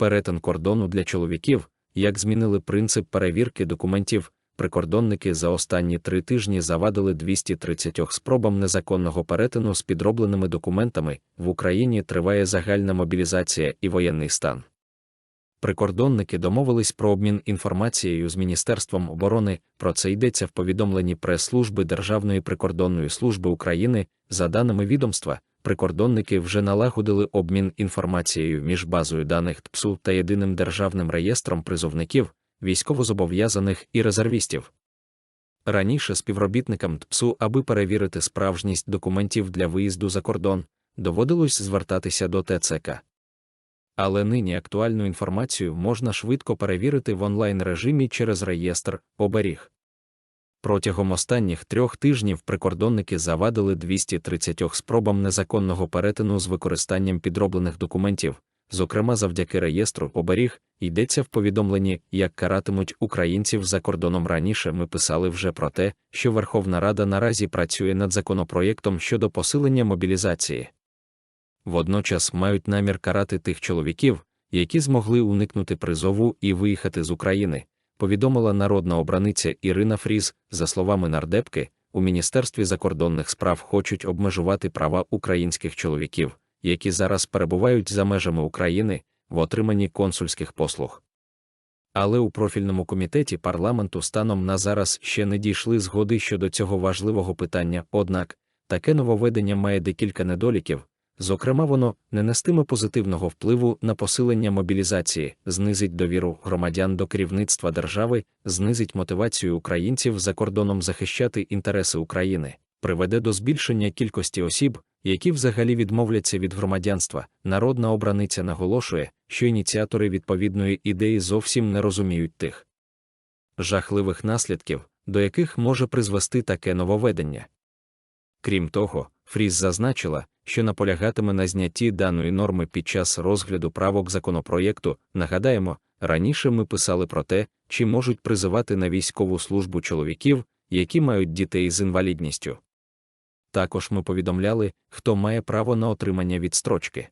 перетин кордону для чоловіків, як змінили принцип перевірки документів, прикордонники за останні три тижні завадили 230 спробам незаконного перетину з підробленими документами. В Україні триває загальна мобілізація і воєнний стан. Прикордонники домовились про обмін інформацією з Міністерством оборони. Про це йдеться в повідомленні прес-служби Державної прикордонної служби України. За даними відомства, прикордонники вже налагодили обмін інформацією між базою даних ТПСУ та єдиним державним реєстром призовників, військовозобов'язаних і резервістів. Раніше співробітникам ТПСУ, аби перевірити справжність документів для виїзду за кордон, доводилось звертатися до ТЦК. Але нині актуальну інформацію можна швидко перевірити в онлайн режимі через реєстр оберіг. Протягом останніх трьох тижнів прикордонники завадили 230 спробам незаконного перетину з використанням підроблених документів, зокрема завдяки реєстру оберіг, йдеться в повідомленні, як каратимуть українців за кордоном раніше. Ми писали вже про те, що Верховна Рада наразі працює над законопроєктом щодо посилення мобілізації. Водночас мають намір карати тих чоловіків, які змогли уникнути призову і виїхати з України, повідомила народна обраниця Ірина Фріз, за словами нардепки, у Міністерстві закордонних справ хочуть обмежувати права українських чоловіків, які зараз перебувають за межами України в отриманні консульських послуг. Але у профільному комітеті парламенту станом на зараз ще не дійшли згоди щодо цього важливого питання, однак таке нововведення має декілька недоліків. Зокрема, воно не нестиме позитивного впливу на посилення мобілізації, знизить довіру громадян до керівництва держави, знизить мотивацію українців за кордоном захищати інтереси України, приведе до збільшення кількості осіб, які взагалі відмовляться від громадянства. Народна обраниця наголошує, що ініціатори відповідної ідеї зовсім не розуміють тих жахливих наслідків, до яких може призвести таке нововведення. Крім того, Фріз зазначила, що наполягатиме на знятті даної норми під час розгляду правок законопроєкту. Нагадаємо, раніше ми писали про те, чи можуть призивати на військову службу чоловіків, які мають дітей з інвалідністю. Також ми повідомляли, хто має право на отримання відстрочки.